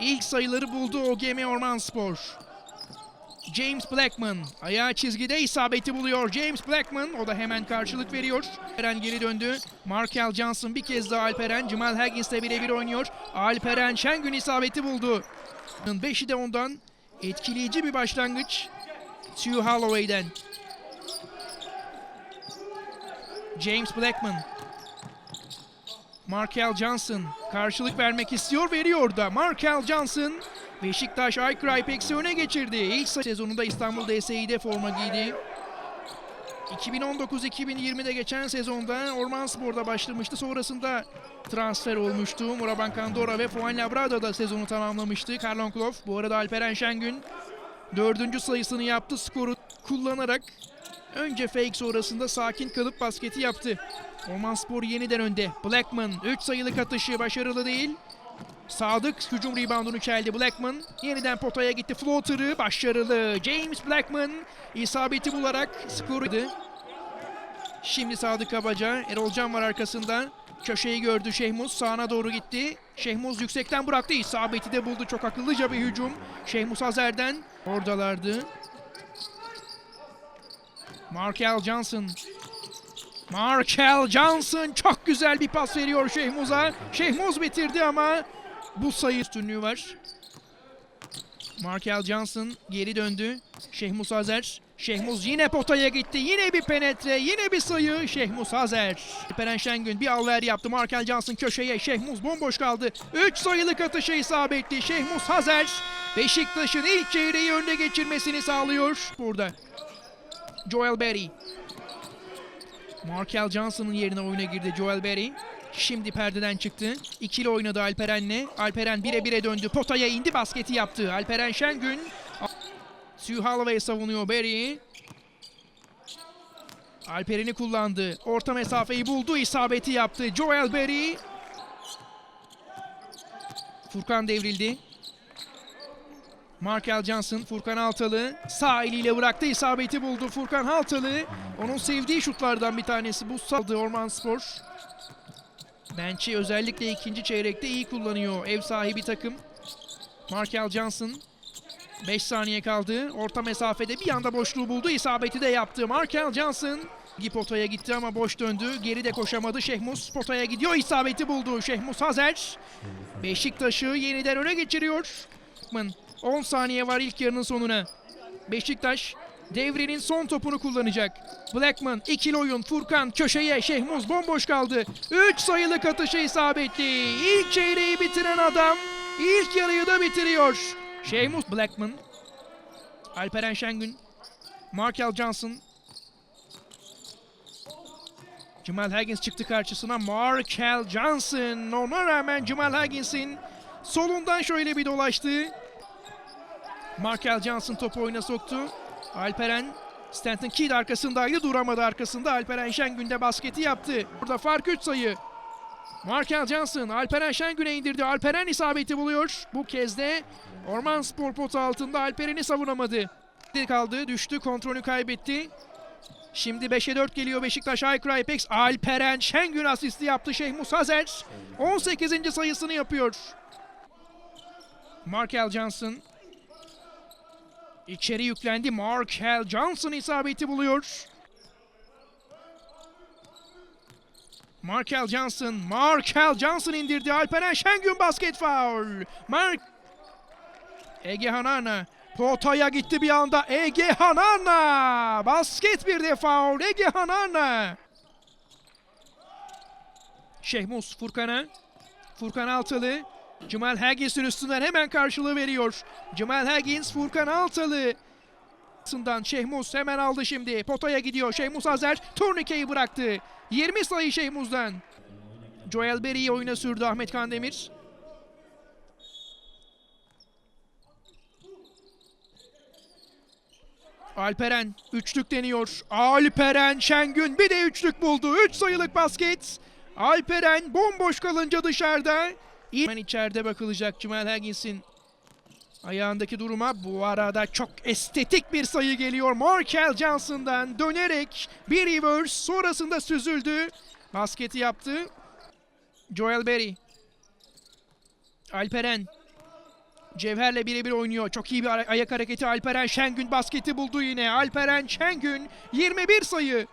İlk sayıları buldu OGM Ormanspor. James Blackman ayağı çizgide isabeti buluyor. James Blackman o da hemen karşılık veriyor. Alperen geri döndü. Markel Johnson bir kez daha Alperen. Jamal Haggins'le birebir oynuyor. Alperen Şengün isabeti buldu. Beşi de ondan etkileyici bir başlangıç. Sue Holloway'den. James Blackman. Markel Johnson karşılık vermek istiyor veriyor da Markel Johnson Beşiktaş Aykır Ipex'i öne geçirdi. İlk sezonunda İstanbul DSİ'de forma giydi. 2019-2020'de geçen sezonda Orman Spor'da başlamıştı. Sonrasında transfer olmuştu. Muraban Kandora ve Fuan Labrada da sezonu tamamlamıştı. Karlon Kloff. Bu arada Alperen Şengün dördüncü sayısını yaptı. Skoru kullanarak önce fake sonrasında sakin kalıp basketi yaptı. Orman Spor yeniden önde. Blackman 3 sayılık atışı başarılı değil. Sadık hücum reboundunu çeldi Blackman. Yeniden potaya gitti. Floater'ı başarılı. James Blackman isabeti bularak skoru. Şimdi Sadık Kabaca. Erol Can var arkasında. Köşeyi gördü Şehmuz. Sağına doğru gitti. Şehmuz yüksekten bıraktı. İsabeti de buldu. Çok akıllıca bir hücum. Şehmuz Hazer'den. Oradalardı. Markel Johnson. Markel Johnson çok güzel bir pas veriyor Şehmuz'a. Şehmuz bitirdi ama bu sayı üstünlüğü var. Markel Johnson geri döndü. Şehmuz Hazer. Şehmuz yine potaya gitti. Yine bir penetre, yine bir sayı. Şehmuz Hazer. Peren Şengün bir alver yaptı. Markel Johnson köşeye. Şehmuz bomboş kaldı. 3 sayılık atışı isabetli. Şehmuz Hazer Beşiktaş'ın ilk çeyreği önde geçirmesini sağlıyor. Burada. Joel Berry. Markel Johnson'ın yerine oyuna girdi Joel Berry. Şimdi perdeden çıktı. İkili oynadı Alperen'le. Alperen bire bire döndü. Potaya indi basketi yaptı. Alperen Şengün. Sue Holloway savunuyor Berry'i. Alperen'i kullandı. Orta mesafeyi buldu. isabeti yaptı. Joel Berry. Furkan devrildi. Markel Johnson, Furkan Altalı sağ eliyle bıraktı, isabeti buldu. Furkan Altalı, onun sevdiği şutlardan bir tanesi bu saldı Orman Spor. Bench'i özellikle ikinci çeyrekte iyi kullanıyor ev sahibi takım. Markel Johnson 5 saniye kaldı. Orta mesafede bir anda boşluğu buldu. isabeti de yaptı. Markel Johnson Gi potaya gitti ama boş döndü. Geri de koşamadı. Şehmus potaya gidiyor. isabeti buldu. Şehmus Hazer. Beşiktaş'ı yeniden öne geçiriyor. 10 saniye var ilk yarının sonuna. Beşiktaş devrenin son topunu kullanacak. Blackman ikili oyun. Furkan köşeye. Şehmuz bomboş kaldı. 3 sayılık atışı isabetli. İlk çeyreği bitiren adam ilk yarıyı da bitiriyor. Şehmuz Blackman. Alperen Şengün. Markel Johnson. Jamal Higgins çıktı karşısına. Markel Johnson. Ona rağmen Jamal Higgins'in solundan şöyle bir dolaştı. Markel Johnson topu oyuna soktu. Alperen Stanton Kidd arkasındaydı. Duramadı arkasında. Alperen Şengün de basketi yaptı. Burada fark 3 sayı. Markel Johnson Alperen Şengün'e indirdi. Alperen isabeti buluyor. Bu kez de Orman Spor potu altında Alperen'i savunamadı. Kaldı, düştü, kontrolü kaybetti. Şimdi 5'e 4 geliyor Beşiktaş Aykır Ipex. Alperen Şengün asisti yaptı Şehmus Hazer. 18. sayısını yapıyor. Markel Johnson İçeri yüklendi. Markel Johnson isabeti buluyor. Markel Johnson, Markel Johnson indirdi. Alperen Şengün basket foul. Mark Ege Hanana potaya gitti bir anda. Ege Hanana basket bir de foul. Ege Hanana. Şehmus Furkan'a. Furkan Altılı Jamal Haggins'in üstünden hemen karşılığı veriyor. Jamal Haggins, Furkan Altalı. Sından Şehmuz hemen aldı şimdi. Potaya gidiyor. Şehmuz Hazer turnikeyi bıraktı. 20 sayı Şehmuz'dan. Joel Berry'i oyuna sürdü Ahmet Kandemir. Alperen üçlük deniyor. Alperen Şengün bir de üçlük buldu. Üç sayılık basket. Alperen bomboş kalınca dışarıda. Hemen içeride bakılacak Jamal Haggins'in ayağındaki duruma. Bu arada çok estetik bir sayı geliyor. Markel Johnson'dan dönerek bir reverse sonrasında süzüldü. Basketi yaptı. Joel Berry. Alperen. Cevher'le birebir oynuyor. Çok iyi bir ayak hareketi. Alperen Şengün basketi buldu yine. Alperen Şengün 21 sayı.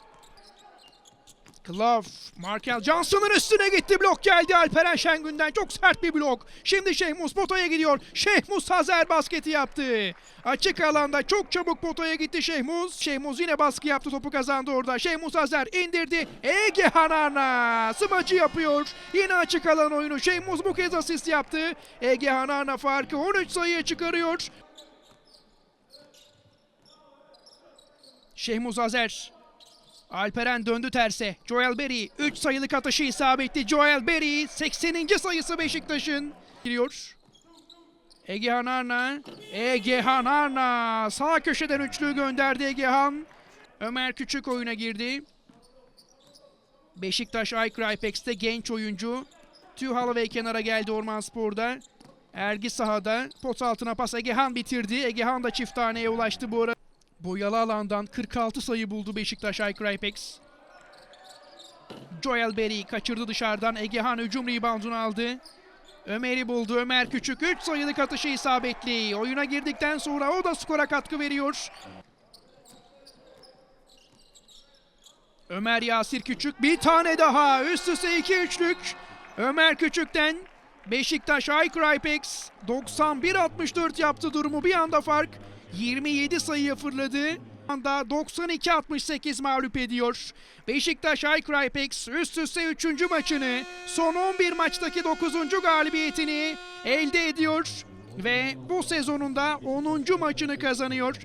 Glove, Markel Johnson'ın üstüne gitti. Blok geldi Alperen Şengün'den. Çok sert bir blok. Şimdi Şehmus potaya gidiyor. Şehmus Hazer basketi yaptı. Açık alanda çok çabuk potaya gitti Şehmus. Şehmus yine baskı yaptı. Topu kazandı orada. Şehmus Hazer indirdi. Ege Hanarna smacı yapıyor. Yine açık alan oyunu. Şehmus bu kez asist yaptı. Ege Hanarna farkı 13 sayıya çıkarıyor. Şehmuz Azer. Alperen döndü terse. Joel Berry 3 sayılık atışı isabetli. Joel Berry 80. sayısı Beşiktaş'ın. Giriyor. Egehan Arna. Egehan Arna. Sağ köşeden üçlüyü gönderdi Egehan. Ömer Küçük oyuna girdi. Beşiktaş Aykraypex'te genç oyuncu. Tüy Holloway kenara geldi Orman Spor'da. Ergi sahada. Pot altına pas Egehan bitirdi. Egehan da çift taneye ulaştı bu arada. Boyalı alandan 46 sayı buldu Beşiktaş Aykraypex. Joel Berry kaçırdı dışarıdan. Egehan hücum reboundunu aldı. Ömer'i buldu. Ömer Küçük 3 sayılık atışı isabetli. Oyuna girdikten sonra o da skora katkı veriyor. Ömer Yasir Küçük bir tane daha. Üst üste 2 üçlük. Ömer Küçük'ten Beşiktaş Aykraypex 91-64 yaptı durumu. Bir anda fark 27 sayıya fırladı. anda 92-68 mağlup ediyor. Beşiktaş Aykraypex üst üste 3. maçını son 11 maçtaki 9. galibiyetini elde ediyor ve bu sezonunda 10. maçını kazanıyor.